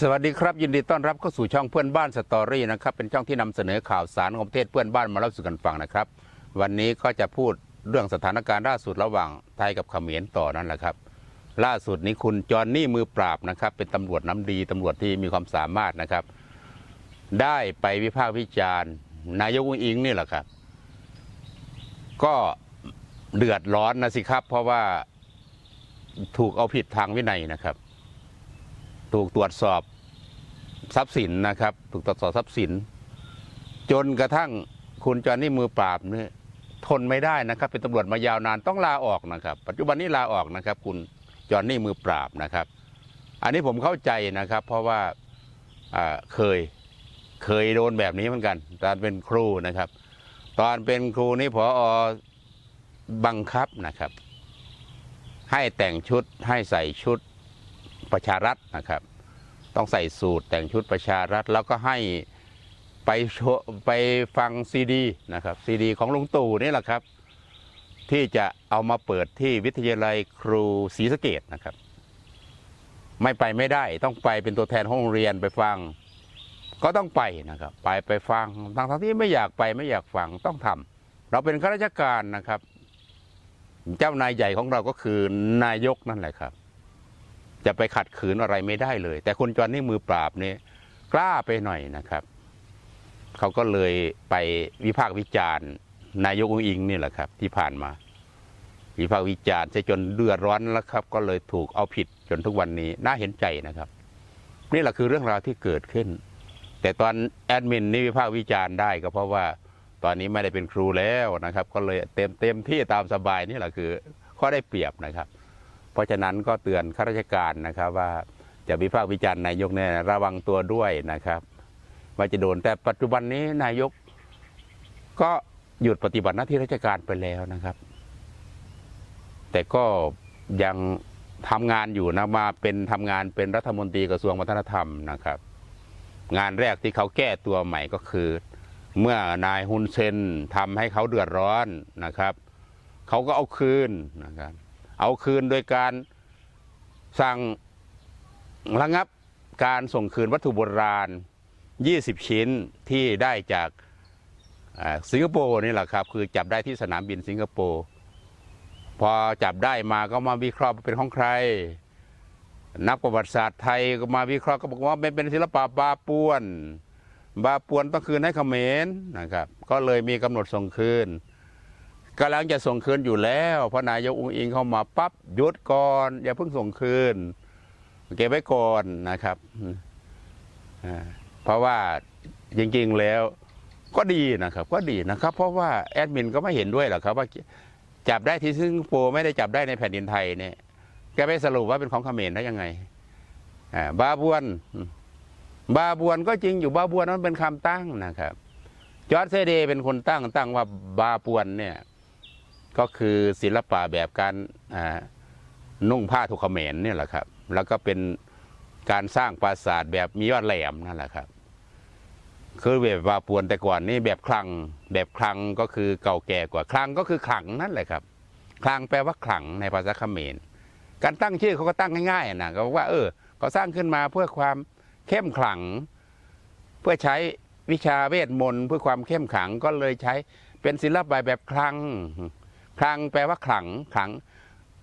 สวัสดีครับ ยินดีต้อนรับเข้าสู่ช่องเพื่อนบ้านสตอรี่นะครับเป็นช่องที่นำเสนอข่าวสารของประเทศเพื่อนบ้านมาเล่าสู่กันฟังนะครับ วันนี้ก็จะพูดเรื่องสถานการณ์ล่าสุดระหว่างไทยกับเขมรต่อนั่นแหละครับ ล่าสุดนี้คุณจอนนี่มือปราบนะครับ เป็นตำรวจน้ำดีตำรวจที่มีความสามารถนะครับ ได้ไปวิพากษ์วิจารณ์ นายกอุ้งอิงนี่แหละครับ ก็เดือดร้อนนะสิครับ เพราะว่าถูกเอาผิดทางวินัยนะครับ ถูกตรวจสอบทรัพย์สินนะครับ ถูกตรวจสอบทรัพย์สิน จนกระทั่งคุณจอห์นนี่มือปราบเนี่ยทนไม่ได้นะครับ เป็นตำรวจมายาวนานต้องลาออกนะครับ ปัจจุบันนี้ลาออกนะครับ คุณจอห์นนี่มือปราบนะครับ อันนี้ผมเข้าใจนะครับ เพราะว่าเคยเคยโดนแบบนี้เหมือนกัน ตอนเป็นครูนะครับ ตอนเป็นครูนี่พออบังคับนะครับ ให้แต่งชุดให้ใส่ชุด ประชารัฐนะครับ ต้องใส่สูตรแต่งชุดประชารัฐ แล้วก็ให้ไปไปฟังซีดีนะครับซีดีของลุงตู่นี่แหละครับ ที่จะเอามาเปิดที่วิทยาลัยครูศรีสะเกดนะครับ ไม่ไปไม่ได้ต้องไปเป็นตัวแทนห้องเรียนไปฟัง ก็ต้องไปนะครับ ไปไปฟังทั้งทั้งที่ไม่อยากไปไม่อยากฟังต้องทำเราเป็นข้าราชการนะครับ เจ้านายใหญ่ของเราก็คือนายกนั่นแหละครับ จะไปขัดขืนอะไรไม่ได้เลย แต่คุณจอนนี่มือปราบเนี่ยกล้าไปหน่อยนะครับ เขาก็เลยไปวิพากษ์วิจารณ์ นายกอุงอิงนี่แหละครับ ที่ผ่านมา วิพากษ์วิจารณ์จะจนเดือดร้อนแล้วครับ ก็เลยถูกเอาผิดจนทุกวันนี้น่าเห็นใจนะครับ นี่แหละคือเรื่องราวที่เกิดขึ้น แต่ตอนแอดมินนี่วิพากษ์วิจารณ์ได้ก็เพราะว่าตอนนี้ไม่ได้เป็นครูแล้วนะครับ ก็เลยเต็มเต็มที่ตามสบายนี่แหละคือข้อได้เปรียบนะครับ เพราะฉะนั้นก็เตือนข้าราชการนะครับว่าจะวิพากษ์วิจารณ์นายกเนี่ยระวังตัวด้วยนะครับ ว่าจะโดนแต่ปัจจุบันนี้นายก ก็หยุดปฏิบัติหน้าที่ราชการไปแล้วนะครับ แต่ก็ยังทำงานอยู่นะมาเป็นทำงานเป็นรัฐมนตรีกระทรวงวัฒนธรรมนะครับ งานแรกที่เขาแก้ตัวใหม่ก็คือ เมื่อนายฮุนเซนทำให้เขาเดือดร้อนนะครับ เขาก็เอาคืนนะครับ เอาคืนโดยการสั่งระงับการส่งคืนวัตถุโบราณ 20 ชิ้นที่ได้จากสิงคโปร์นี่แหละครับ คือจับได้ที่สนามบินสิงคโปร์พอจับได้มาก็มาวิเคราะห์เป็นของใคร นักประวัติศาสตร์ไทยก็มาวิเคราะห์ก็บอกว่ามันเป็นศิลปะบาปวน บาปวนต้องคืนให้เขมรนะครับ ก็เลยมีกำหนดส่งคืน กำลังจะส่งคืนอยู่แล้วพระนายกอุ้งอิงเข้ามาปั๊บหยุดก่อน อย่าเพิ่งส่งคืน เก็บไว้ก่อนนะครับเพราะว่าจริงๆแล้วก็ดีนะครับ ก็ดีนะครับ เพราะว่าแอดมินก็ไม่เห็นด้วยหรอกครับ ว่าจับได้ที่สิงคโปร์ไม่ได้จับได้ในแผ่นดินไทยเนี่ยแกไปสรุปว่าเป็นของเขมรได้ยังไงบาบวน บาบวนก็จริงอยู่บาบวนนั้นเป็นคำตั้งนะครับ จอร์จเซเดเป็นคนตั้งตั้งว่าบาปวนเนี่ย ก็คือศิลปะแบบการนุ่งผ้าทุกเขมรเนี่ยแหละครับ แล้วก็เป็นการสร้างปราสาทแบบมียอดแหลมนั่นแหละครับ คือแบบบาปวนแต่ก่อนนี่แบบคลัง แบบคลังก็คือเก่าแก่กว่าคลังก็คือขลังนั่นแหละครับ คลังแปลว่าขลังในภาษาเขมร การตั้งชื่อเขาก็ตั้งง่ายๆนะก็บอกว่า เออเขาสร้างขึ้นมาเพื่อความเข้มขลัง เพื่อใช้วิชาเวทมนต์เพื่อความเข้มขลังก็เลยใช้เป็นศิลปะแบบคลัง คลังแปลว่าขลังขลัง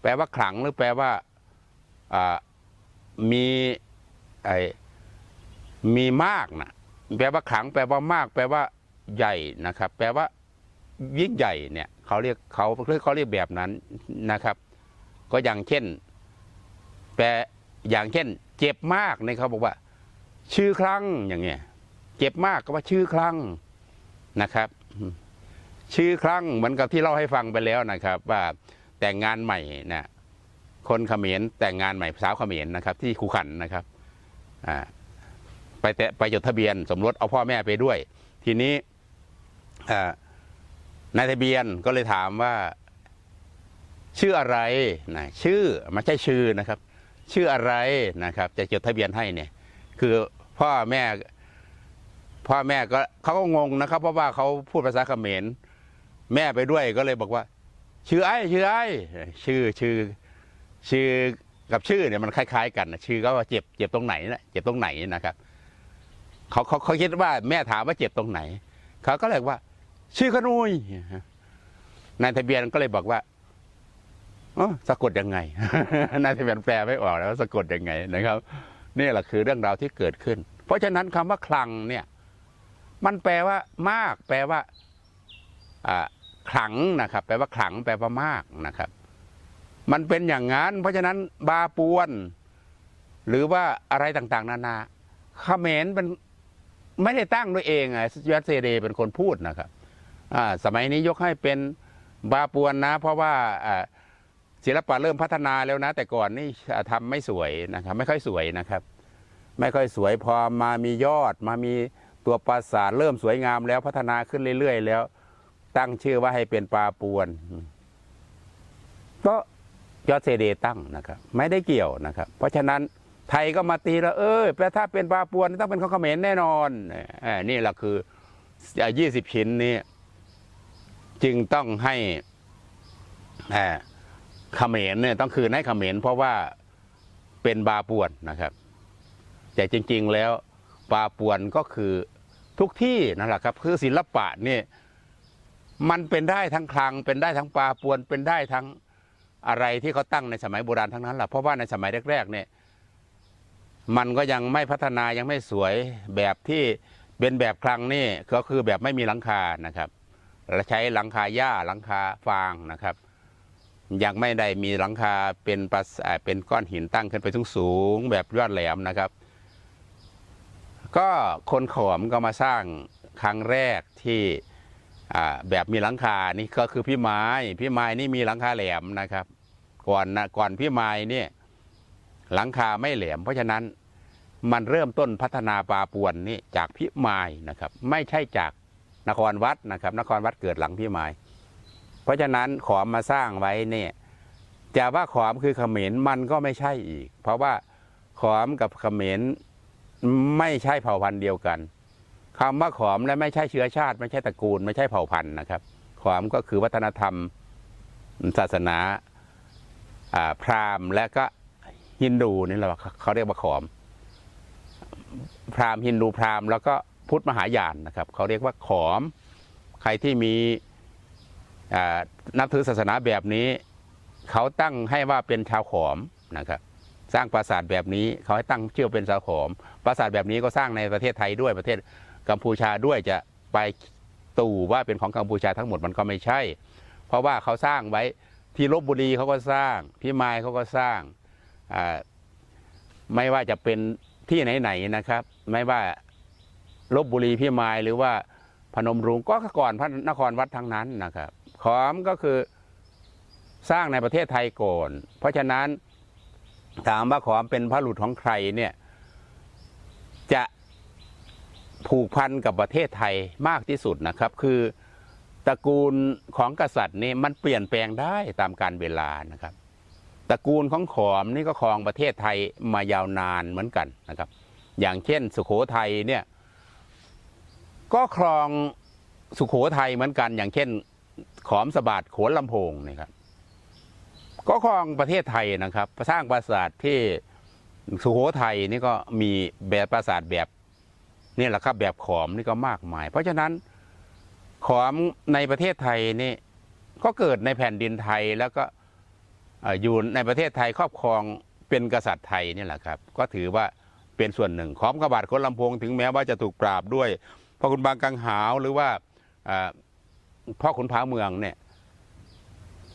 แปลว่าขลังหรือแปลว่ามีไอมีมากนะแปลว่าขลัง แปลว่ามาก แปลว่าใหญ่นะครับ แปลว่ายิ่งใหญ่เนี่ยเขาเรียกเขาเขาเรียกแบบนั้นนะครับ ก็อย่างเช่น แปลอย่างเช่น เจ็บมากเนี่ยเขาบอกว่า ชื่อครั้งอย่างเงี้ย เจ็บมากก็ว่าชื่อครั้งนะครับ ชื่อครั้งเหมือนกับที่เล่าให้ฟังไปแล้วนะครับ ว่าแต่งงานใหม่นะคนเขมรแต่งงานใหม่สาวเขมรนะครับ ที่คูขันนะครับอ่าไปแต่ไปจดทะเบียน สมรสเอาพ่อแม่ไปด้วย ทีนี้นายทะเบียนก็เลยถามว่าชื่ออะไรนะชื่อไม่ใช่ชื่อนะครับ ชื่ออะไรนะครับ จะจดทะเบียนให้เนี่ย คือพ่อแม่ พ่อแม่ก็เขาก็งงนะครับ เพราะว่าเขาพูดภาษาเขมร แม่ไปด้วยก็เลยบอกว่า ชื่อไอ้ชื่อไอ้ชื่อชื่อ ชื่อกับชื่อเนี่ยมันคล้าย ๆ กันนะชื่อก็ว่าเจ็บเจ็บตรงไหนนะเจ็บตรงไหนนะครับเขาเขาเขาคิดว่าแม่ถามว่าเจ็บตรงไหนเขาก็เลยว่า ชื่อขนุยนายทะเบียนก็เลยบอกว่าอ๋อสะกดยังไงนายทะเบียนแปลไม่ออกแล้วสะกดยังไงนะครับนี่แหละคือเรื่องราวที่เกิดขึ้น เพราะฉะนั้นคำว่าคลังเนี่ย มันแปลว่ามาก แปลว่า ขลังนะครับ แปลว่าขลังแปลว่ามากนะครับ มันเป็นอย่างนั้น เพราะฉะนั้นบาปวน หรือว่าอะไรต่างๆ นานาเขมรเป็นไม่ได้ตั้งด้วยเองไงยัสเซเดเป็นคนพูดนะครับสมัยนี้ยกให้เป็นบาปวนนะ เพราะว่าศิลปะเริ่มพัฒนาแล้วนะ แต่ก่อนนี่อ่าทำไม่สวยนะครับ ไม่ค่อยสวยนะครับ ไม่ค่อยสวยพอมามียอด มามีตัวปราสาทเริ่มสวยงามแล้วพัฒนาขึ้นเรื่อย ๆ แล้ว ตั้งชื่อว่าให้เป็นปลาปวนก็ยอดเซเดตั้งนะครับ ไม่ได้เกี่ยวนะครับ เพราะฉะนั้นไทยก็มาตีแล้ว เออแปลถ้าเป็นปลาปวนต้องเป็นของเขมรแน่นอนอนี่แหละคือยี่สิบชิ้นนี้จึงต้องให้เขมรเนี่ยต้องคืนให้เขมรเพราะว่าเป็นบาปวนนะครับ แต่จริง ๆ แล้วปลาปวนก็คือทุกที่นั่นแหละครับ คือศิลปะเนี่ย มันเป็นได้ทั้งคลัง เป็นได้ทั้งปลาปวนเป็นได้ทั้งอะไรที่เขาตั้งในสมัยโบราณทั้งนั้นแหละเพราะว่าในสมัยแรกๆเนี่ยมันก็ยังไม่พัฒนายังไม่สวยแบบที่เป็นแบบคลังนี่ก็คือแบบไม่มีหลังคานะครับและใช้หลังคาหญ้าหลังคาฟางนะครับ ยังไม่ได้มีหลังคาเป็นปราเป็นก้อนหินตั้งขึ้นไปสูงๆแบบยอดแหลมนะครับ ก็คนขอมก็มาสร้างครั้งแรกที่ แบบมีหลังคานี่ก็คือพี่ไม้พี่ไม้นี่มีหลังคาแหลมนะครับ ก่อนนะก่อนพี่ไม้นี่หลังคาไม่แหลม เพราะฉะนั้นมันเริ่มต้นพัฒนาปลาปวนนี่จากพี่ไม้นะครับ ไม่ใช่จากนครวัดนะครับ นครวัดเกิดหลังพี่ไม้เพราะฉะนั้นขอมมาสร้างไว้เนี่ยจะว่าขอมคือเขมรมันก็ไม่ใช่อีก เพราะว่าขอมกับเขมรไม่ใช่เผ่าพันธุ์เดียวกัน คำว่าขอมและไม่ใช่เชื้อชาติ ไม่ใช่ตระกูล ไม่ใช่เผ่าพันธุ์นะครับ ขอมก็คือวัฒนธรรมศาสนาพราหมณ์และก็ฮินดูนี่แหละเขาเรียกว่าขอม พราหมณ์ฮินดูพราหมณ์แล้วก็พุทธมหายานนะครับ เขาเรียกว่าขอม ใครที่มีนับถือศาสนาแบบนี้ เขาตั้งให้ว่าเป็นชาวขอมนะครับ สร้างปราสาทแบบนี้เขาให้ตั้งชื่อเป็นชาวขอม ปราสาทแบบนี้ก็สร้างในประเทศไทยด้วยประเทศ กัมพูชาด้วยจะไปตู่ว่าเป็นของกัมพูชาทั้งหมดมันก็ไม่ใช่ เพราะว่าเขาสร้างไว้ที่ลบบุรีเขาก็สร้างพี่มายเขาก็สร้างไม่ว่าจะเป็นที่ไหนๆนะครับ ไม่ว่าลบบุรีพี่มายหรือว่าพนมรุ้งก็ก่อนพระนครวัดทั้งนั้นนะครับขอมก็คือสร้างในประเทศไทยก่อนเพราะฉะนั้นถามว่าขอมเป็นพระหลุดของใครเนี่ยจะ ผูกพันกับประเทศไทยมากที่สุดนะครับ คือตระกูลของกษัตริย์นี่มันเปลี่ยนแปลงได้ตามการเวลานะครับ ตระกูลของขอมนี่ก็ครองประเทศไทยมายาวนานเหมือนกันนะครับ อย่างเช่น สุโขทัยเนี่ยก็ครองสุโขทัยเหมือนกัน อย่างเช่น ขอมสบาดโขนลำโพงนี่ครับก็ครองประเทศไทยนะครับสร้างปราสาทที่สุโขทัยนี่ก็มีแบบปราสาทแบบ นี่แหละครับแบบขอมนี่ก็มากมาย เพราะฉะนั้นขอมในประเทศไทยนี่ก็เกิดในแผ่นดินไทยแล้วก็อยู่ในประเทศไทยครอบครองเป็นกษัตริย์ไทยนี่แหละครับ ก็ถือว่าเป็นส่วนหนึ่งขอมกบาดคนลำโพงถึงแม้ว่าจะถูกปราบด้วยพ่อคุณบางกังหาวหรือว่าพ่อขุนพาเมืองเนี่ย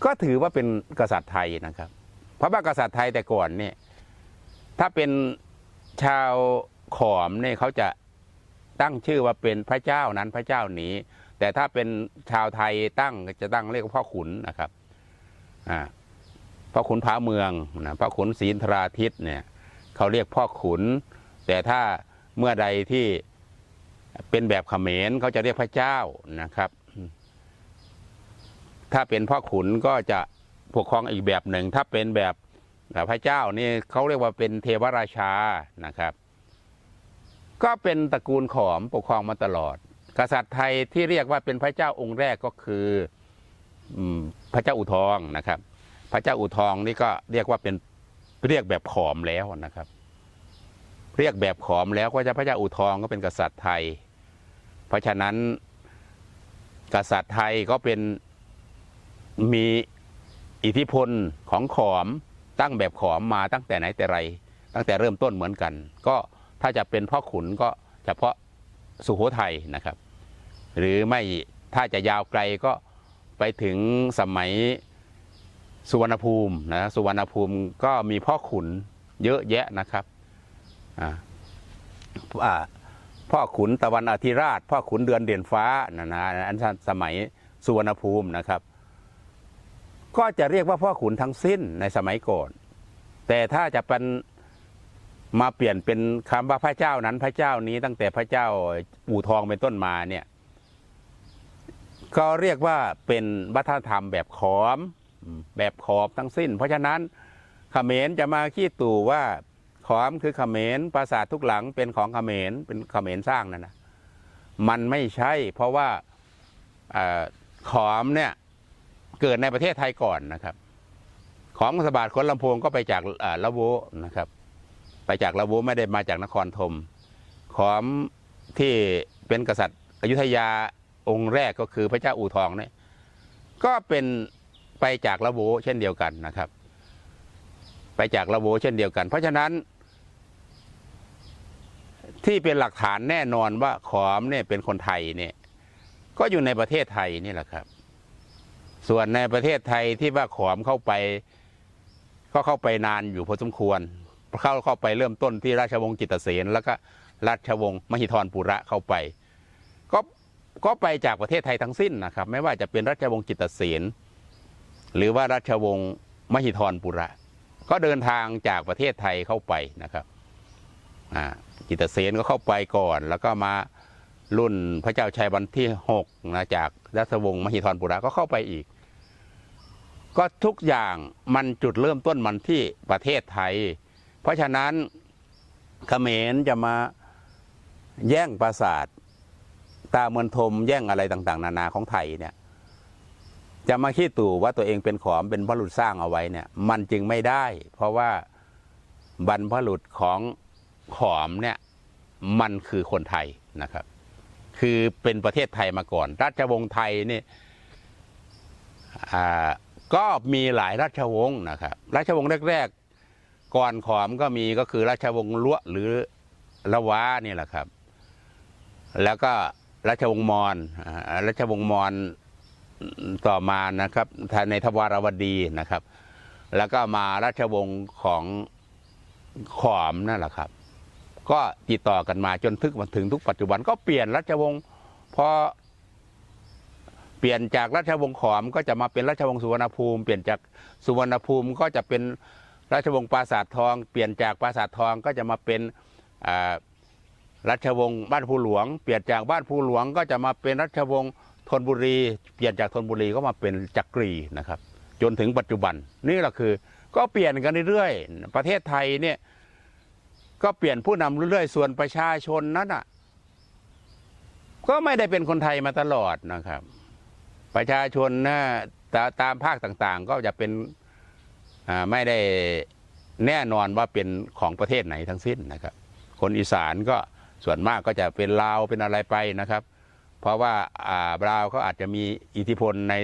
ก็ถือว่าเป็นกษัตริย์ไทยนะครับ เพราะว่ากษัตริย์ไทยแต่ก่อนเนี่ยถ้าเป็นชาวขอมเนี่ยเขาจะ ตั้งชื่อว่าเป็นพระเจ้านั้นพระเจ้านี้ แต่ถ้าเป็นชาวไทยตั้งจะตั้งเรียกว่าพ่อขุนนะครับอ่าพ่อขุนพาเมืองนะพ่อขุนศรีนทราทิตเนี่ยเขาเรียกพ่อขุน แต่ถ้าเมื่อใดที่เป็นแบบเขมรเขาจะเรียกพระเจ้านะครับ ถ้าเป็นพ่อขุนก็จะปกครองอีกแบบหนึ่ง ถ้าเป็นแบบพระเจ้านี่เขาเรียกว่าเป็นเทวราชานะครับ ก็เป็นตระกูลขอมปกครองมาตลอด กษัตริย์ไทยที่เรียกว่าเป็นพระเจ้าองค์แรกก็คือพระเจ้าอุทองนะครับ พระเจ้าอุทองนี่ก็เรียกว่าเป็นเรียกแบบขอมแล้วนะครับ เรียกแบบขอมแล้วก็จะพระเจ้าอู่ทองก็เป็นกษัตริย์ไทย เพราะฉะนั้นกษัตริย์ไทยก็เป็นมีอิทธิพลของขอมตั้งแบบขอมมาตั้งแต่ไหนแต่ไร ตั้งแต่เริ่มต้นเหมือนกัน ก็ ถ้าจะเป็นพ่อขุนก็เฉพาะสุโขทัยนะครับ หรือไม่ถ้าจะยาวไกลก็ไปถึงสมัยสุวรรณภูมินะสุวรรณภูมิก็มีพ่อขุนเยอะแยะนะครับพ่อขุนตะวันอธิราช พ่อขุนเดือนเด่นฟ้านะนะอันสมัยสุวรรณภูมินะครับ ก็จะเรียกว่าพ่อขุนทั้งสิ้นในสมัยก่อน แต่ถ้าจะเป็น มาเปลี่ยนเป็นคำว่าพระเจ้านั้นพระเจ้านี้ตั้งแต่พระเจ้าอู่ทองเป็นต้นมาเนี่ย ก็เรียกว่าเป็นวัฒนธรรมแบบขอม แบบขอบทั้งสิ้น เพราะฉะนั้นเขมรจะมาขี้ตู่ว่าขอมคือเขมรปราสาททุกหลังเป็นของเขมรเป็นเขมรสร้างนั่นนะมันไม่ใช่ เพราะว่าอขอมเนี่ยเกิดในประเทศไทยก่อนนะครับ ของสบาทคนลำโพงก็ไปจากเอ่อละโวนะครับ ไปจากละโวไม่ได้มาจากนครธมขอมที่เป็นกษัตริย์อยุธยาองค์แรกก็คือพระเจ้าอู่ทองเนี่ยก็เป็นไปจากละโวเช่นเดียวกันนะครับ ไปจากละโวเช่นเดียวกัน เพราะฉะนั้น ที่เป็นหลักฐานแน่นอนว่าขอมเนี่ยเป็นคนไทยเนี่ยก็อยู่ในประเทศไทยนี่แหละครับ ส่วนในประเทศไทยที่ว่าขอมเข้าไป ก็เข้าไปนานอยู่พอสมควร เข้าเข้าไปเริ่มต้นที่ราชวงศ์จิตเสนแล้วก็ราชวงศ์มหิธรปุระเข้าไป ก็ก็ไปจากประเทศไทยทั้งสิ้นนะครับ ไม่ว่าจะเป็นราชวงศ์จิตเสนหรือว่าราชวงศ์มหิธรปุระ ก็เดินทางจากประเทศไทยเข้าไปนะครับจิตรเสนก็เข้าไปก่อน แล้วก็มารุ่นพระเจ้าชัยวันที่หกนะจากราชวงศ์มหิธรปุระก็เข้าไปอีก ก็ทุกอย่างมันจุดเริ่มต้นมันที่ประเทศไทย เพราะฉะนั้นเขมรจะมาแย่งปราสาทตาเมือนทมแย่งอะไรต่างๆ นานาของไทยเนี่ย จะมาขี้ตู่ว่าตัวเองเป็นขอมเป็นพระบุรุษสร้างเอาไว้เนี่ย มันจึงไม่ได้ เพราะว่าบรรพบุรุษของขอมเนี่ยมันคือคนไทยนะครับ คือเป็นประเทศไทยมาก่อน ราชวงศ์ไทยนี่ก็มีหลายราชวงศ์นะครับ ราชวงศ์แรก ก่อนขอมก็มีก็คือราชวงศ์ล้วหรือละวะนี่แหละครับ แล้วก็ราชวงศ์มอญราชวงศ์มอญต่อมานะครับในทวารวดีนะครับ แล้วก็มาราชวงศ์ของขอมนั่นแหละครับ ก็ติดต่อกันมาจนถึงถึงทุกปัจจุบันก็เปลี่ยนราชวงศ์พอเปลี่ยนจากราชวงศ์ขอมก็จะมาเป็นราชวงศ์สุวรรณภูมิ เปลี่ยนจากสุวรรณภูมิก็จะเป็น ราชวงศ์ปราสาททอง เปลี่ยนจากปราสาททองก็จะมาเป็นราชวงศ์บ้านภูหลวง เปลี่ยนจากบ้านภูหลวง ก็จะมาเป็นราชวงศ์ธนบุรี เปลี่ยนจากธนบุรีก็มาเป็นจักรีนะครับ จนถึงปัจจุบันนี่แหละคือ ก็เปลี่ยนกันเรื่อยๆประเทศไทยเนี่ยก็เปลี่ยนผู้นำเรื่อยๆส่วนประชาชนนั้นอะก็ไม่ได้เป็นคนไทยมาตลอดนะครับ ประชาชนนะตาตามภาคต่างๆ ก็จะเป็น ไม่ได้แน่นอนว่าเป็นของประเทศไหนทั้งสิ้นนะครับ คนอีสานก็ส่วนมากก็จะเป็นลาวเป็นอะไรไปนะครับ เพราะว่าอ่าลาวเขาอาจจะมีอิทธิพลใน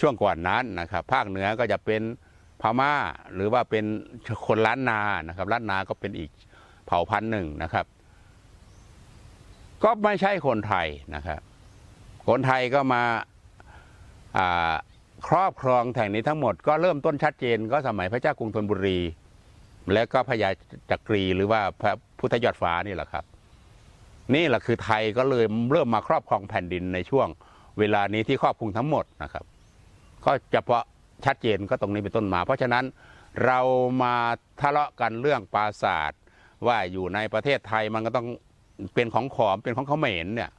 ช่วงก่อนนั้นนะครับ ภาคเหนือก็จะเป็นพม่าหรือว่าเป็นคนล้านนานะครับล้านนาก็เป็นอีกเผ่าพันธุ์หนึ่งนะครับ ก็ไม่ใช่คนไทยนะครับ คนไทยก็มาอ่า ครอบครองแห่งนี้ทั้งหมดก็เริ่มต้นชัดเจนก็สมัยพระเจ้ากรุงธนบุรี และก็พญาจักรีหรือว่าพระพุทธยอดฟ้านี่แหละครับ นี่แหละคือไทยก็เลยเริ่มมาครอบครองแผ่นดินในช่วง เวลานี้ที่ครอบคลุมทั้งหมดนะครับ ก็เฉพาะชัดเจนก็ตรงนี้เป็นต้นมา เพราะฉะนั้นเรามาทะเลาะกันเรื่องปราศาสตร์ว่าอยู่ในประเทศไทยมันก็ต้องเป็นของขอมเป็นของเขมรเนี่ย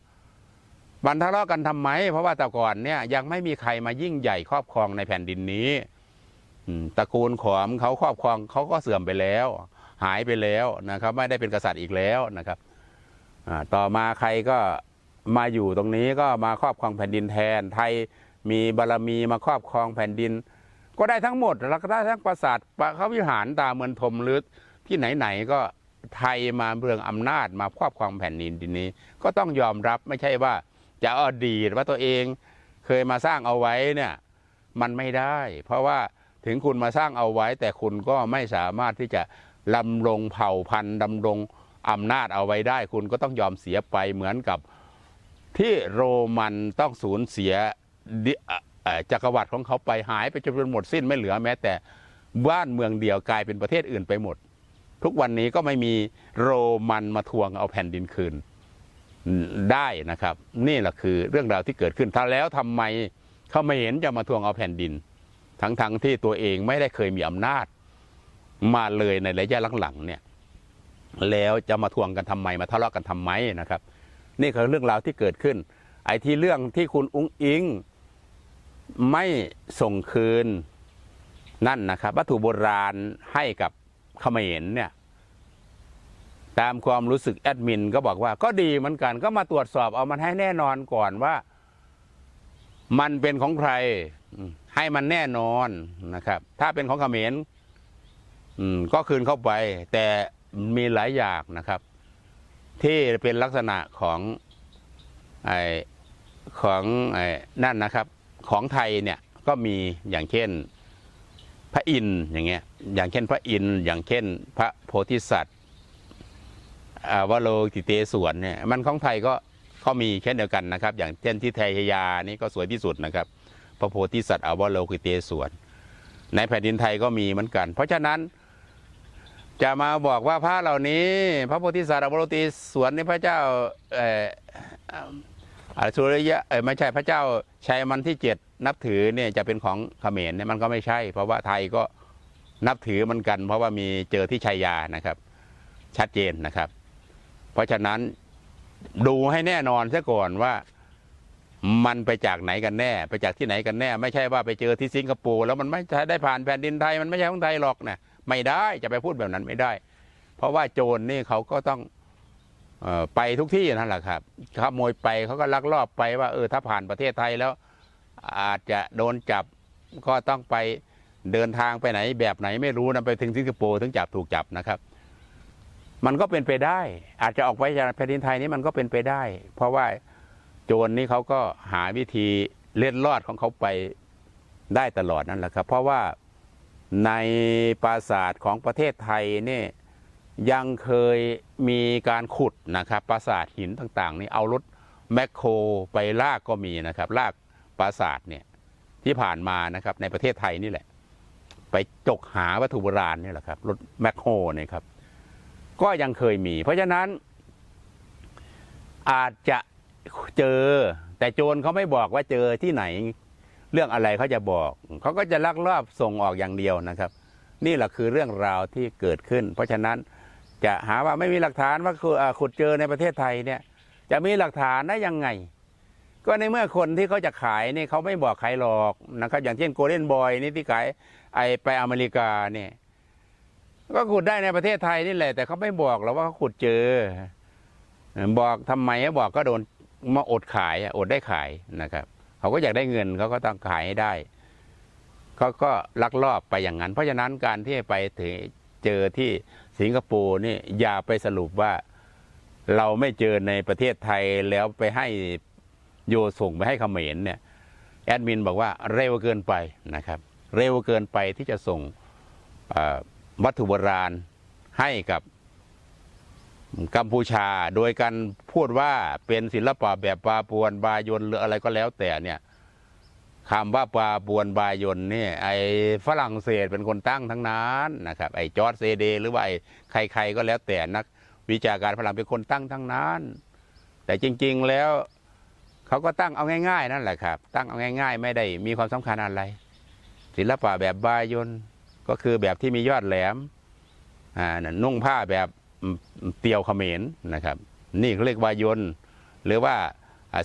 มันทะเลาะกันทำไม เพราะว่าแต่ก่อนเนี่ยยังไม่มีใครมายิ่งใหญ่ครอบครองในแผ่นดินนี้ตระกูลขอมเขาครอบครองเขาก็เสื่อมไปแล้ว หายไปแล้วนะครับ ไม่ได้เป็นกษัตริย์อีกแล้วนะครับต่อมาใครก็มาอยู่ตรงนี้ก็มาครอบครองแผ่นดินแทน ไทยมีบารมีมาครอบครองแผ่นดิน ก็ได้ทั้งหมดแล้วก็ได้ทั้งปราสาทพระวิหารตาเมืองธมหรือที่ไหนๆก็ไทยมาเมืองอำนาจมาครอบครองแผ่นดินดินนี้ ก็ต้องยอมรับไม่ใช่ว่า จะอดีตว่าตัวเองเคยมาสร้างเอาไว้เนี่ยมันไม่ได้ เพราะว่าถึงคุณมาสร้างเอาไว้ แต่คุณก็ไม่สามารถที่จะดำรงเผ่าพันธุ์ดำรงอำนาจเอาไว้ได้ คุณก็ต้องยอมเสียไปเหมือนกับที่โรมันต้องสูญเสียจักรวรรดิของเขาไปหายไปจนหมดสิ้นไม่เหลือแม้ แต่บ้านเมืองเดียวกลายเป็นประเทศอื่นไปหมด ทุกวันนี้ก็ไม่มีโรมันมาทวงเอาแผ่นดินคืน ได้นะครับ นี่แหละคือเรื่องราวที่เกิดขึ้นถ้าแล้วทำไมเขาไม่เห็นจะมาทวงเอาแผ่นดิน ทั้งๆที่ตัวเองไม่ได้เคยมีอำนาจ มาเลยในระยะหลังๆเนี่ย แล้วจะมาทวงกันทำไมมาทะเลาะกันทำไมนะครับ นี่คือเรื่องราวที่เกิดขึ้น ไอ้ที่เรื่องที่คุณอุ้งอิงไม่ส่งคืนนั่นนะครับ วัตถุโบราณให้กับเขมรเนี่ย ตามความรู้สึกแอดมินก็บอกว่าก็ดีเหมือนกันก็มาตรวจสอบเอามันให้แน่นอนก่อนว่า มันเป็นของใครให้มันแน่นอนนะครับ ถ้าเป็นของเขมรอืมก็คืนเข้าไป แต่มีหลายอย่างนะครับ ที่เป็นลักษณะของไอของไอ้นั่นนะครับ ของไทยเนี่ยก็มีอย่างเช่นพระอินทร์อย่างเงี้ยอย่างเช่นพระอินทร์อย่างเช่น พระโพธิสัตว์ วโลกิเตศวนเนี่ยมันของไทยก็ก็มีเช่นเดียวกันนะครับ อย่างเช่นที่ไทยยานี่ก็สวยที่สุดนะครับ พระโพธิสัตว์อาวโลกิเตศวน ในแผ่นดินไทยก็มีเหมือนกัน เพราะฉะนั้น จะมาบอกว่าพระเหล่านี้ พระโพธิสัตว์อวโรติสวนนี่พระเจ้าเออสุริยะเออไม่ใช่พระเจ้าชัยมันที่เจ็ดนับถือเนี่ยจะเป็นของเขมรเนี่ยมันก็ไม่ใช่ เพราะว่าไทยก็นับถือเหมันกัน เพราะว่ามีเจอที่ชัยยานะครับ ชัดเจนนะครับ เพราะฉะนั้นดูให้แน่นอนซะก่อนว่ามันไปจากไหนกันแน่ ไปจากที่ไหนกันแน่ ไม่ใช่ว่าไปเจอที่สิงคโปร์แล้วมันไม่ได้ผ่านแผ่นดินไทยมันไม่ใช่ของไทยหรอกนะไม่ได้จะไปพูดแบบนั้นไม่ได้ เพราะว่าโจรนี่เขาก็ต้องออไปทุกที่นั่นแหละครับขโมยไปเขาก็ลักลอบไปว่า เออถ้าผ่านประเทศไทยแล้ว อาจจะโดนจับก็ต้องไปเดินทางไปไหนแบบไหนไม่รู้นะไปถึงสิงคโปร์ถึงจับถูกจับนะครับ มันก็เป็นไปได้ อาจจะออกไปจากแผ่นดินไทยนี้มันก็เป็นไปได้ เพราะว่าโจรนี่เขาก็หาวิธีเล็ดลอดของเขาไปได้ตลอดนั่นแหละครับ เพราะว่าในปราสาทของประเทศไทยนี่ยังเคยมีการขุดนะครับปราสาทหินต่างๆ นี่เอารถแมคโครไปลากก็มีนะครับลากปราสาทเนี่ยที่ผ่านมานะครับในประเทศไทยนี่แหละ ไปจกหาวัตถุโบราณนี่แหละครับรถแมคโครเนี่ยครับ ก็ยังเคยมี เพราะฉะนั้น อาจจะเจอ แต่โจรเขาไม่บอกว่าเจอที่ไหน เรื่องอะไรเขาจะบอกเขาก็จะลักลอบส่งออกอย่างเดียวนะครับ นี่แหละคือเรื่องราวที่เกิดขึ้น เพราะฉะนั้นจะหาว่าไม่มีหลักฐานว่าขุดอ่าขุดเจอในประเทศไทยเนี่ย จะมีหลักฐานได้ยังไง ก็ในเมื่อคนที่เขาจะขายนี่เขาไม่บอกใครหรอกนะครับ อย่างเช่นโกลเด้นบอยนี่ที่ขายไอไปอเมริกาเนี่ย ก็ขุดได้ในประเทศไทยนี่แหละ แต่เขาไม่บอกหรอกว่าเขาขุดเจอ บอกทำไมบอกก็โดนมาอดขายอดได้ขายนะครับ เขาก็อยากได้เงินเขาก็ต้องขายให้ได้เขาก็ลักลอบไปอย่างนั้น เพราะฉะนั้นการที่ไปถึงเจอที่สิงคโปร์นี่อย่าไปสรุปว่าเราไม่เจอในประเทศไทยแล้วไปให้โยส่งไปให้เขมรเนี่ยแอดมินบอกว่าเร็วเกินไปนะครับ เร็วเกินไปที่จะส่งอ่อ วัตถุโบราณให้กับกัมพูชา โดยการพูดว่าเป็นศิลปะแบบปาปวนบายนหรืออะไรก็แล้วแต่เนี่ยคำว่าปาปวนบายนเนี่ยไอ้ฝรั่งเศสเป็นคนตั้งทั้งนั้นนะครับไอ้จอร์จเซเด หรือว่าไอ้ใคร ๆ ก็แล้วแต่นักวิชาการฝรั่งเป็นคนตั้งทั้งนั้น แต่จริง ๆแล้วเขาก็ตั้งเอาง่าย ๆ นั่นแหละครับ ตั้งเอาง่าย ๆ ไม่ได้มีความสำคัญอะไร ศิลปะแบบบายน ก็คือแบบที่มียอดแหลมอ่านุ่งผ้าแบบเตียวเขมรนะครับ นี่เขาเรียกวายนหรือว่า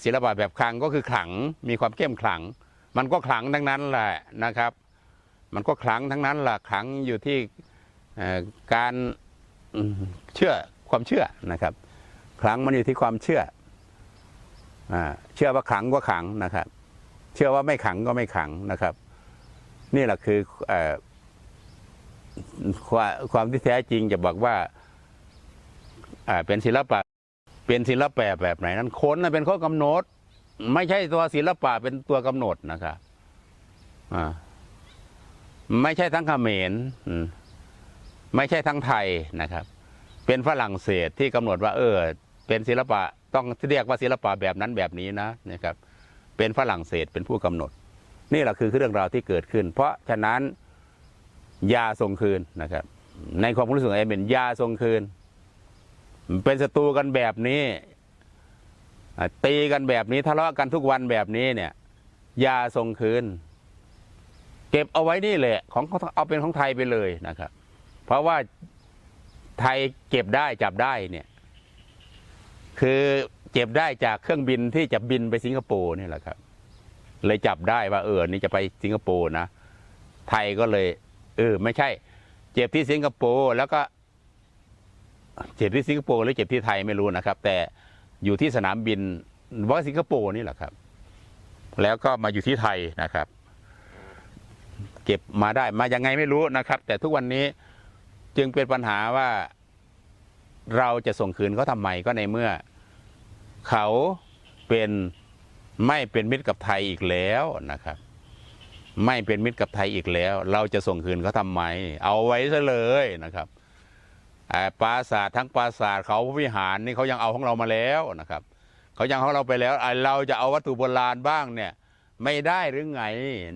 ศิลปะแบบคลังก็คือขลังมีความเข้มขลัง มันก็ขลังทั้งนั้นแหละนะครับ มันก็ขลังทั้งนั้นแหละขลังอยู่ที่การเชื่อความเชื่อนะครับขลังมันอยู่ที่ความเชื่อเชื่อว่าขลังก็ขลังนะครับ เชื่อว่าไม่ขังก็ไม่ขังนะครับ นี่แหละคืออ ความความที่แท้จริงจะบอกว่า อ่า เป็นศิลปะ เป็นศิลปะแบบไหนนั้นคนนะเป็นข้อกำหนด ไม่ใช่ตัวศิลปะเป็นตัวกำหนดนะครับอ่าไม่ใช่ทั้งเขมรไม่ใช่ทั้งไทยนะครับ เป็นฝรั่งเศสที่กำหนดว่า เออ เป็นศิลปะต้องเรียกว่าศิลปะแบบนั้นแบบนี้นะนะครับ เป็นฝรั่งเศสเป็นผู้กำหนด นี่แหละคือเรื่องราวที่เกิดขึ้น เพราะฉะนั้น ยาส่งคืนนะครับ ในความรู้สึกของเอเมนยาส่งคืน เป็นศัตรูกันแบบนี้ตีกันแบบนี้ทะเลาะกันทุกวันแบบนี้เนี่ยยาส่งคืน เก็บเอาไว้นี่แหละของเอาเป็นของไทยไปเลยนะครับ เพราะว่าไทยเก็บได้จับได้เนี่ย คือเก็บได้จากเครื่องบินที่จะบินไปสิงคโปร์นี่แหละครับ เลยจับได้ว่าเออนี่จะไปสิงคโปร์นะไทยก็เลย เออ ไม่ใช่ เจ็บที่สิงคโปร์แล้วก็เจ็บที่สิงคโปร์หรือเจ็บที่ไทยไม่รู้นะครับ แต่อยู่ที่สนามบินว่าสิงคโปร์นี่แหละครับ แล้วก็มาอยู่ที่ไทยนะครับ เก็บมาได้มายังไงไม่รู้นะครับ แต่ทุกวันนี้จึงเป็นปัญหาว่าเราจะส่งคืนเขาทำไมก็ในเมื่อ เขาเป็นไม่เป็นมิตรกับไทยอีกแล้วนะครับ ไม่เป็นมิตรกับไทยอีกแล้ว เราจะส่งคืนเขาทำไม เอาไว้ซะเลยนะครับอ่าปราสาททั้งปราสาทเขาพระวิหารนี่เขายังเอาของเรามาแล้วนะครับเขายังของเราไปแล้วอ่าเราจะเอาวัตถุโบราณบ้างเนี่ยไม่ได้หรือไง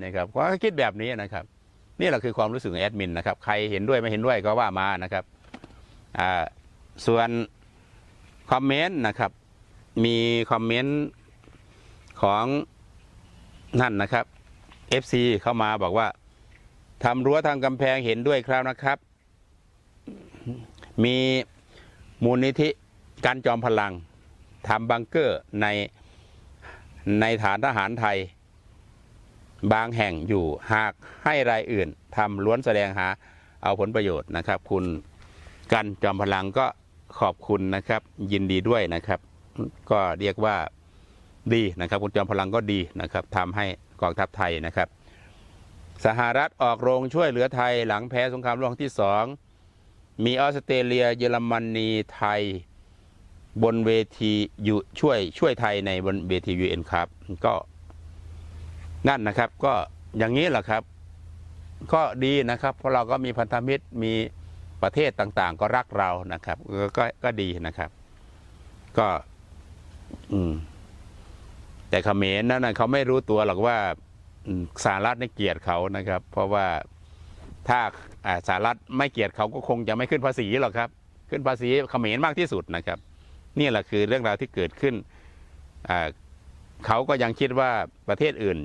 นะครับก็คิดแบบนี้นะครับ นี่แหละคือความรู้สึกของแอดมินนะครับ ใครเห็นด้วยไม่เห็นด้วยก็ว่ามานะครับอ่าส่วนคอมเมนต์นะครับ มีคอมเมนต์ของนั่นนะครับ FC เข้ามาบอกว่าทำรั้วทางกำแพงเห็นด้วยครับนะครับ มีมูลนิธิการจอมพลังทำบังเกอร์ในในฐานทหารไทย บางแห่งอยู่หากให้รายอื่นทำล้วนแสดงหาเอาผลประโยชน์นะครับ คุณกันจอมพลังก็ขอบคุณนะครับ ยินดีด้วยนะครับ ก็เรียกว่าดีนะครับ คุณจอมพลังก็ดีนะครับทำให้ กองทัพไทยนะครับ สหรัฐออกโรงช่วยเหลือไทยหลังแพ้สงครามโลกครั้งที่สองมีออสเตรเลีย เยอรมนีไทย บนเวทีอยู่ช่วยช่วยไทยในบนเวทียูเอ็นครับก็นั่นนะครับก็อย่างนี้แหละครับก็ดีนะครับ เพราะเราก็มีพันธมิตรมีประเทศต่างๆ ก็รักเรานะครับก็ก็ก็ดีนะครับ ก็ อืม แต่เขมรนั่นเขาไม่รู้ตัวหรอกว่าสหรัฐในเกลียดเขานะครับ เพราะว่าถ้าอ่าสหรัฐไม่เกลียดเขาก็คงจะไม่ขึ้นภาษีหรอกครับ ขึ้นภาษีเขมรมากที่สุดนะครับ นี่แหละคือเรื่องราวที่เกิดขึ้นเขาก็ยังคิดว่าประเทศอื่น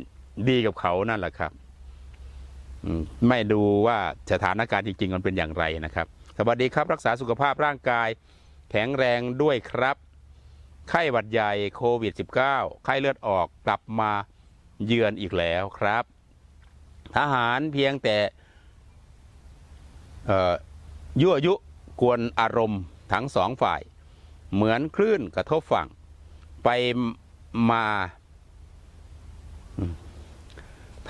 ดีกับเขานั่นแหละครับไม่ดูว่าสถานการณ์จริง ๆ มันเป็นอย่างไรนะครับ สวัสดีครับ รักษาสุขภาพร่างกาย แข็งแรงด้วยครับ ไข้หวัดใหญ่โควิด -19 ไข้เลือดออกกลับมาเยือนอีกแล้วครับ ทหารเพียงแต่ยั่วยุกวนอารมณ์ทั้งสองฝ่าย เหมือนคลื่นกระทบฝั่ง ไปมา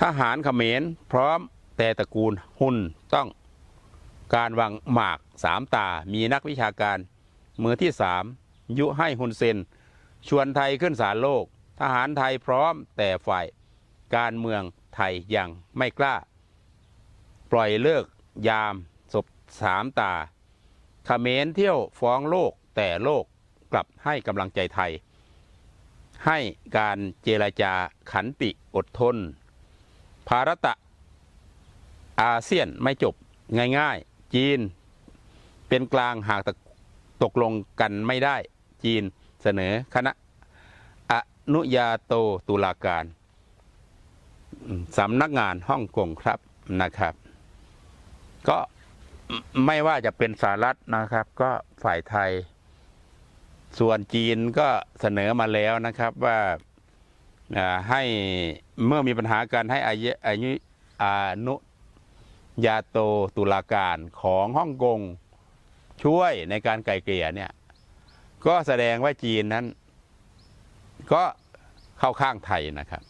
ทหารเขมรพร้อมแต่ตระกูลหุ่นต้องการวางหมากสามตา มีนักวิชาการมือที่สาม ยุให้ฮุนเซน ชวนไทยขึ้นศาลโลก ทหารไทยพร้อมแต่ฝ่ายการเมืองไทยยังไม่กล้า ปล่อยเลิกยามศพสามตาเขมรเที่ยวฟ้องโลกแต่โลกกลับให้กำลังใจไทย ให้การเจรจาขันติอดทน ภารตะ อาเซียนไม่จบง่ายๆ จีนเป็นกลางหากตกลงกันไม่ได้ จีนเสนอคณะอนุญาโตตุลาการสำนักงานฮ่องกงครับนะครับ ก็ไม่ว่าจะเป็นสหรัฐนะครับ ก็ฝ่ายไทย ส่วนจีนก็เสนอมาแล้วนะครับว่าให้เมื่อมีปัญหาการให้อายุอายุอนุญาโตตุลาการของฮ่องกงช่วยในการไกลเกลี่ยเนี่ย ก็แสดงว่าจีนนั้น ก็เข้าข้างไทยนะครับ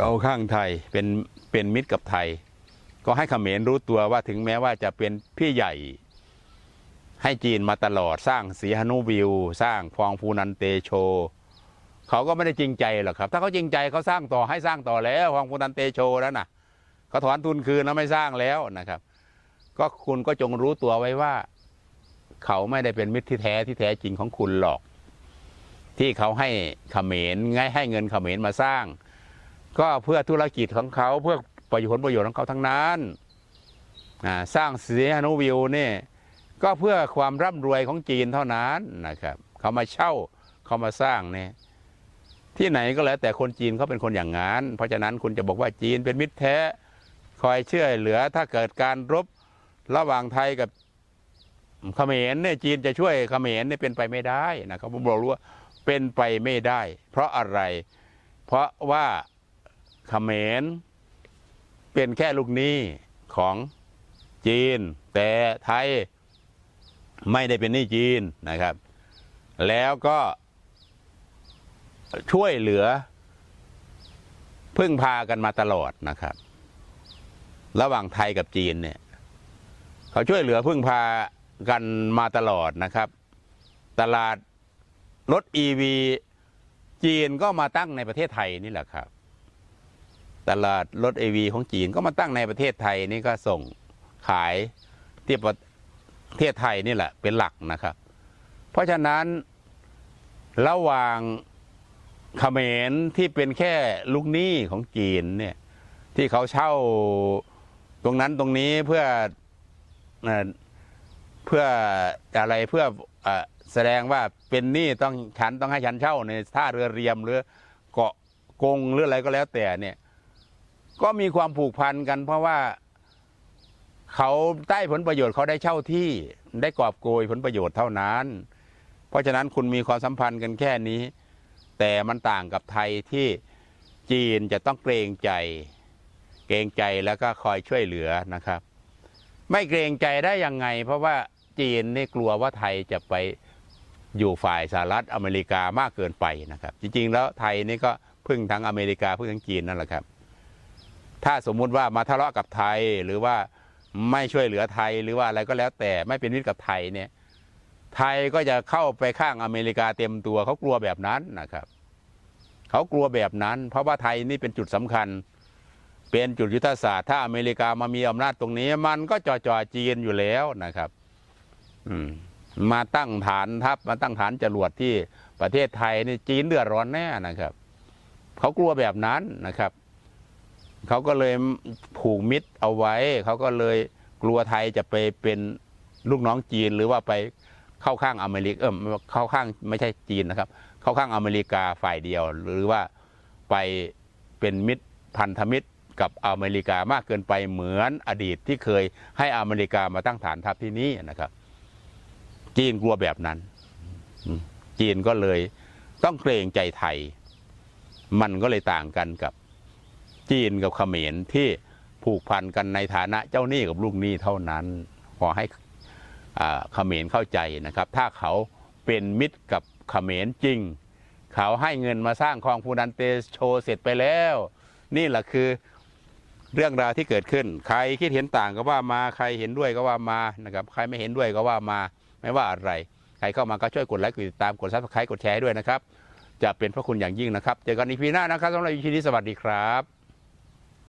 เอาข้างไทยเป็นเป็นมิตรกับไทย ก็ให้เขมรรู้ตัวว่าถึงแม้ว่าจะเป็นพี่ใหญ่ ให้จีนมาตลอดสร้างสีหนุวิว สร้างฟองฟูนันเตโช เขาก็ไม่ได้จริงใจหรอกครับ ถ้าเขาจริงใจเขาสร้างต่อให้สร้างต่อแล้วฟองฟูนันเตโชแล้วนะเขาถอนทุนคืนแล้วไม่สร้างแล้วนะครับ ก็คุณก็จงรู้ตัวไว้ว่า เขาไม่ได้เป็นมิตรที่แท้ที่แท้จริงของคุณหรอก ที่เขาให้เขมรง่ายให้เงินเขมรมาสร้าง ก็เพื่อธุรกิจของเขาเพื่อประโยชน์ผลประโยชน์ของเขาทั้งนั้นสร้างเสียนุวิวนี่ก็เพื่อความร่ำรวยของจีนเท่านั้นนะครับเขามาเช่าเขามาสร้างเนี่ยที่ไหนก็แล้วแต่คนจีนเขาเป็นคนอย่างนั้น เพราะฉะนั้นคุณจะบอกว่าจีนเป็นมิตรแท้ คอยช่วยเหลือถ้าเกิดการรบระหว่างไทยกับ เขมรเนี่ยจีนจะช่วยเขมรเนี่ยเป็นไปไม่ได้นะครับผมบอกรู้ว่าเป็นไปไม่ได้ เพราะอะไร เพราะว่าเขมรเป็นแค่ลูกหนี้ของจีน แต่ไทยไม่ได้เป็นหนี้จีนนะครับ แล้วก็ช่วยเหลือ พึ่งพากันมาตลอดนะครับ ระหว่างไทยกับจีนเนี่ย เขาช่วยเหลือพึ่งพา กันมาตลอดนะครับ ตลาดรถ EV จีนก็มาตั้งในประเทศไทยนี่แหละครับ ตลาดรถ EV ของจีนก็มาตั้งในประเทศไทยนี่ก็ส่งขายที่ประเทศไทยนี่แหละเป็นหลักนะครับ เพราะฉะนั้นระหว่างเขมรที่เป็นแค่ลูกหนี้ของจีนเนี่ยที่เขาเช่าตรงนั้นตรงนี้เพื่อ เพื่ออะไรเพื่ออแสดงว่าเป็นหนี้ต้องฉันต้องให้ฉันเช่าในท่าเรือเรียมหรือเกาะกงหรืออะไรก็แล้วแต่เนี่ยก็มีความผูกพันกัน เพราะว่าเขาได้ผลประโยชน์เขาได้เช่าที่ได้กอบโกยผลประโยชน์เท่านั้น เพราะฉะนั้นคุณมีความสัมพันธ์กันแค่นี้ แต่มันต่างกับไทยที่จีนจะต้องเกรงใจ เกรงใจแล้วก็คอยช่วยเหลือนะครับ ไม่เกรงใจได้ยังไง เพราะว่า จีนนี่กลัวว่าไทยจะไปอยู่ฝ่ายสหรัฐอเมริกามากเกินไปนะครับ จริง ๆ แล้วไทยนี่ก็พึ่งทั้งอเมริกาพึ่งทั้งจีนนั่นแหละครับ ถ้าสมมุติว่ามาทะเลาะกับไทยหรือว่าไม่ช่วยเหลือไทยหรือว่าอะไรก็แล้วแต่ไม่เป็นมิตรกับไทยเนี่ย ไทยก็จะเข้าไปข้างอเมริกาเต็มตัวเขากลัวแบบนั้นนะครับเขากลัวแบบนั้น เพราะว่าไทยนี่เป็นจุดสำคัญ เป็นจุดยุทธศาสตร์ถ้าอเมริกามามีอำนาจตรงนี้ มันก็จ่อจ่อจีนอยู่แล้วนะครับ มาตั้งฐานทัพมาตั้งฐานจรวดที่ประเทศไทยนี่จีนเดือดร้อนแน่นะครับ เขากลัวแบบนั้นนะครับ เขาก็เลยผูกมิตรเอาไว้ เขาก็เลยกลัวไทยจะไปเป็นลูกน้องจีนหรือว่าไปเข้าข้างอเมริกเออเข้าข้างไม่ใช่จีนนะครับ เข้าข้างอเมริกาฝ่ายเดียว หรือว่าไปเป็นมิตรพันธมิตรกับอเมริกามากเกินไปเหมือนอดีตที่เคยให้อเมริกามาตั้งฐานทัพที่นี่นะครับ จีนกลัวแบบนั้น จีนก็เลยต้องเกรงใจไทย มันก็เลยต่างกันกับจีนกับเขมรที่ผูกพันกันในฐานะเจ้าหนี้กับลูกหนี้เท่านั้น ขอให้เขมรเข้าใจนะครับ ถ้าเขาเป็นมิตรกับเขมรจริง เขาให้เงินมาสร้างคลองพูนันเตโชเสร็จไปแล้ว นี่แหละคือเรื่องราวที่เกิดขึ้น ใครคิดเห็นต่างก็ว่ามา ใครเห็นด้วยก็ว่ามานะครับ ใครไม่เห็นด้วยก็ว่ามา ไม่ว่าอะไร ใครเข้ามาก็ช่วยกดไลค์กดติดตามกดซับสไครต์กดแชร์ด้วยนะครับ จะเป็นพระคุณอย่างยิ่งนะครับ เจอกันอีพีหน้านะครับสำหรับอีพีนี้สวัสดีครับ